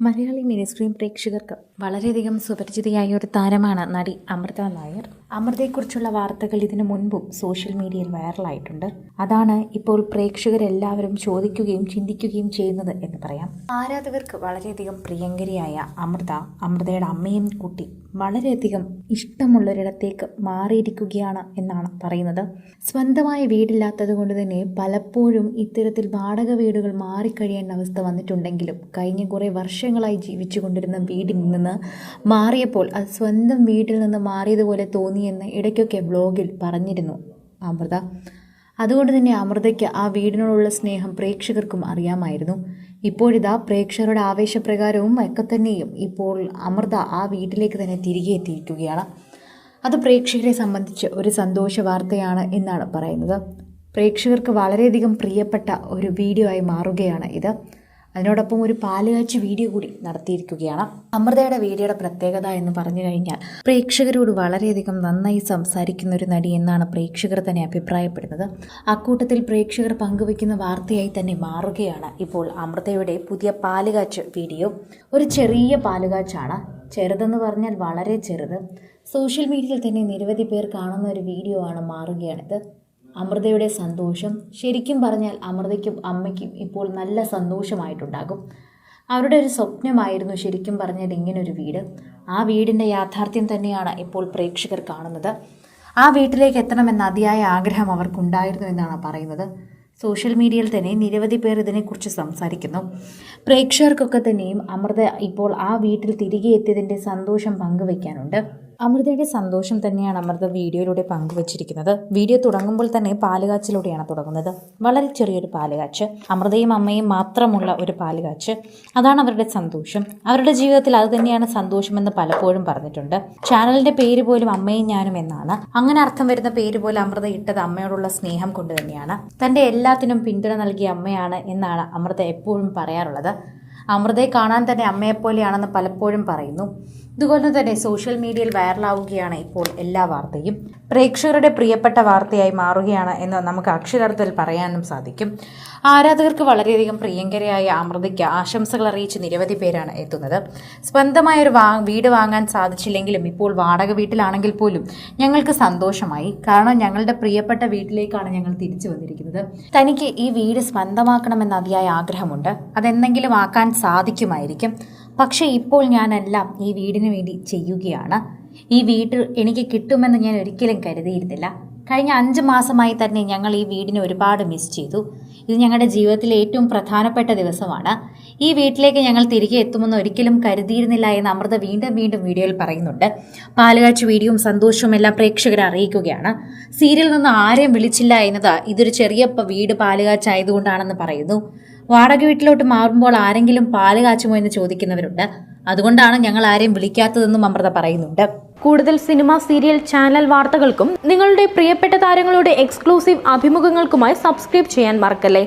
Malayali mini screen പ്രേക്ഷകർക്ക് വളരെയധികം സുപരിചിതയായ ഒരു താരമാണ് നടി അമൃത നായർ. അമൃതയെക്കുറിച്ചുള്ള വാർത്തകൾ ഇതിനു മുൻപും സോഷ്യൽ മീഡിയയിൽ വൈറലായിട്ടുണ്ട്. അതാണ് ഇപ്പോൾ പ്രേക്ഷകരെല്ലാവരും ചോദിക്കുകയും ചിന്തിക്കുകയും ചെയ്യുന്നത് എന്ന് പറയാം. ആരാധകർക്ക് വളരെയധികം പ്രിയങ്കരിയായ അമൃത അമൃതയുടെ അമ്മയും കുട്ടി വളരെയധികം ഇഷ്ടമുള്ളൊരിടത്തേക്ക് മാറിയിരിക്കുകയാണ് എന്നാണ് പറയുന്നത്. സ്വന്തമായ വീടില്ലാത്തത് കൊണ്ട് തന്നെ പലപ്പോഴും ഇത്തരത്തിൽ വാടക വീടുകൾ മാറിക്കഴിയേണ്ട അവസ്ഥ വന്നിട്ടുണ്ടെങ്കിലും കഴിഞ്ഞ കുറേ വർഷങ്ങളായി ജീവിച്ചു കൊണ്ടിരുന്ന വീടിൽ നിന്ന് മാറിയപ്പോൾ അത് സ്വന്തം വീട്ടിൽ നിന്ന് മാറിയതുപോലെ തോന്നിയെന്ന് ഇടയ്ക്കൊക്കെ വ്ലോഗിൽ പറഞ്ഞിരുന്നു അമൃത. അതുകൊണ്ട് തന്നെ അമൃതയ്ക്ക് ആ വീടിനോടുള്ള സ്നേഹം പ്രേക്ഷകർക്കും അറിയാമായിരുന്നു. ഇപ്പോഴിതാ പ്രേക്ഷകരുടെ ആവേശപ്രകാരവും ഒക്കെ തന്നെയും ഇപ്പോൾ അമൃത ആ വീട്ടിലേക്ക് തന്നെ തിരികെ എത്തിയിരിക്കുകയാണ്. അത് പ്രേക്ഷകരെ സംബന്ധിച്ച് ഒരു സന്തോഷ വാർത്തയാണ് എന്നാണ് പറയുന്നത്. പ്രേക്ഷകർക്ക് വളരെയധികം പ്രിയപ്പെട്ട ഒരു വീഡിയോ ആയി മാറുകയാണ് ഇത്. അതിനോടൊപ്പം ഒരു പാലുകാച്ച് വീഡിയോ കൂടി നടത്തിയിരിക്കുകയാണ്. അമൃതയുടെ വീഡിയോയുടെ പ്രത്യേകത എന്ന് പറഞ്ഞു കഴിഞ്ഞാൽ പ്രേക്ഷകരോട് വളരെയധികം നന്നായി സംസാരിക്കുന്ന ഒരു നടി എന്നാണ് പ്രേക്ഷകർ തന്നെ അഭിപ്രായപ്പെടുന്നത്. അക്കൂട്ടത്തിൽ പ്രേക്ഷകർ പങ്കുവയ്ക്കുന്ന വാർത്തയായി തന്നെ മാറുകയാണ് ഇപ്പോൾ അമൃതയുടെ പുതിയ പാലുകാച്ച് വീഡിയോ. ഒരു ചെറിയ പാലുകാച്ചാണ്. ചെറുതെന്ന് പറഞ്ഞാൽ വളരെ ചെറുത്. സോഷ്യൽ മീഡിയയിൽ തന്നെ നിരവധി പേർ കാണുന്ന ഒരു വീഡിയോ ആണ് മാറുകയാണിത്. അമൃതയുടെ സന്തോഷം ശരിക്കും പറഞ്ഞാൽ അമൃതയ്ക്കും അമ്മയ്ക്കും ഇപ്പോൾ നല്ല സന്തോഷമായിട്ടുണ്ടാകും. അവരുടെ ഒരു സ്വപ്നമായിരുന്നു ശരിക്കും പറഞ്ഞാൽ ഇങ്ങനൊരു വീട്. ആ വീടിന്റെ യാഥാർത്ഥ്യം തന്നെയാണ് ഇപ്പോൾ പ്രേക്ഷകർ കാണുന്നത്. ആ വീട്ടിലേക്ക് എത്തണമെന്ന അതിയായ ആഗ്രഹം അവർക്കുണ്ടായിരുന്നു എന്നാണ് പറയുന്നത്. സോഷ്യൽ മീഡിയയിൽ തന്നെ നിരവധി പേർ ഇതിനെക്കുറിച്ച് സംസാരിക്കുന്നു. പ്രേക്ഷകർക്കൊക്കെ തന്നെയും അമൃത ഇപ്പോൾ ആ വീട്ടിൽ തിരികെ എത്തിയതിന്റെ സന്തോഷം പങ്കുവയ്ക്കാനുണ്ട്. അമൃതയുടെ സന്തോഷം തന്നെയാണ് അമൃത വീഡിയോയിലൂടെ പങ്കുവച്ചിരിക്കുന്നത്. വീഡിയോ തുടങ്ങുമ്പോൾ തന്നെ പാലുകാച്ചിലൂടെയാണ് തുടങ്ങുന്നത്. വളരെ ചെറിയൊരു പാലുകാച്ച്. അമൃതയും അമ്മയും മാത്രമുള്ള ഒരു പാലുകാച്ച്. അതാണ് അവരുടെ സന്തോഷം. അവരുടെ ജീവിതത്തിൽ അത് തന്നെയാണ് സന്തോഷമെന്ന് പലപ്പോഴും പറഞ്ഞിട്ടുണ്ട്. ചാനലിന്റെ പേര് പോലും അമ്മയും ഞാനും എന്നാണ്. അങ്ങനെ അർത്ഥം വരുന്ന പേര് പോലെ അമൃത ഇട്ടത് അമ്മയോടുള്ള സ്നേഹം കൊണ്ട് തന്നെയാണ്. തന്റെ എല്ലാത്തിനും പിന്തുണ നൽകിയ അമ്മയാണ് എന്നാണ് അമൃത എപ്പോഴും പറയാറുള്ളത്. അമൃതയെ കാണാൻ തന്നെ അമ്മയെപ്പോലെയാണെന്ന് പലപ്പോഴും പറയുന്നു. ഇതുകൊണ്ട് തന്നെ സോഷ്യൽ മീഡിയയിൽ വൈറലാവുകയാണ് ഇപ്പോൾ എല്ലാ വാർത്തയും. പ്രേക്ഷകരുടെ പ്രിയപ്പെട്ട വാർത്തയായി മാറുകയാണ് എന്ന് നമുക്ക് അക്ഷരാർത്ഥത്തിൽ പറയാനും സാധിക്കും. ആരാധകർക്ക് വളരെയധികം പ്രിയങ്കരയായ അമൃതയ്ക്ക് ആശംസകൾ അറിയിച്ച് നിരവധി പേരാണ് എത്തുന്നത്. സ്വന്തമായ ഒരു വാ വീട് വാങ്ങാൻ സാധിച്ചില്ലെങ്കിലും ഇപ്പോൾ വാടക വീട്ടിലാണെങ്കിൽ പോലും ഞങ്ങൾക്ക് സന്തോഷമായി. കാരണം ഞങ്ങളുടെ പ്രിയപ്പെട്ട വീട്ടിലേക്കാണ് ഞങ്ങൾ തിരിച്ചു വന്നിരിക്കുന്നത്. തനിക്ക് ഈ വീട് സ്വന്തമാക്കണമെന്ന് അതിയായ ആഗ്രഹമുണ്ട്. അതെന്തെങ്കിലും ആക്കാൻ സാധിക്കുമായിരിക്കും. പക്ഷേ ഇപ്പോൾ ഞാനെല്ലാം ഈ വീടിന് വേണ്ടി ചെയ്യുകയാണ്. ഈ വീട് എനിക്ക് കിട്ടുമെന്ന് ഞാൻ ഒരിക്കലും കരുതിയിരുന്നില്ല. കഴിഞ്ഞ അഞ്ച് മാസമായി തന്നെ ഞങ്ങൾ ഈ വീടിനെ ഒരുപാട് മിസ് ചെയ്തു. ഇത് ഞങ്ങളുടെ ജീവിതത്തിലെ ഏറ്റവും പ്രധാനപ്പെട്ട ദിവസമാണ്. ഈ വീട്ടിലേക്ക് ഞങ്ങൾ തിരികെ എത്തുമെന്ന് ഒരിക്കലും കരുതിയിരുന്നില്ല എന്ന് അമൃത വീണ്ടും വീണ്ടും വീഡിയോയിൽ പറയുന്നുണ്ട്. പാലുകാച്ച് വീഡിയോയും സന്തോഷവും എല്ലാം പ്രേക്ഷകരെ അറിയിക്കുകയാണ്. സീരിയലിൽ നിന്ന് ആരെയും വിളിച്ചില്ല എന്നത് ഇതൊരു ചെറിയ വീട് പാലുകാച്ചായതുകൊണ്ടാണെന്ന് പറയുന്നു. വാടക വീട്ടിലോട്ട് മാറുമ്പോൾ ആരെങ്കിലും പാൽ കാച്ചുമോ എന്ന് ചോദിക്കുന്നവരുണ്ട്. അതുകൊണ്ടാണ് ഞങ്ങൾ ആരെയും വിളിക്കാത്തതെന്നും അമൃത പറയുന്നുണ്ട്. കൂടുതൽ സിനിമ സീരിയൽ ചാനൽ വാർത്തകൾക്കും നിങ്ങളുടെ പ്രിയപ്പെട്ട താരങ്ങളുടെ എക്സ്ക്ലൂസീവ് അഭിമുഖങ്ങൾക്കുമായി സബ്സ്ക്രൈബ് ചെയ്യാൻ മറക്കല്ലേ?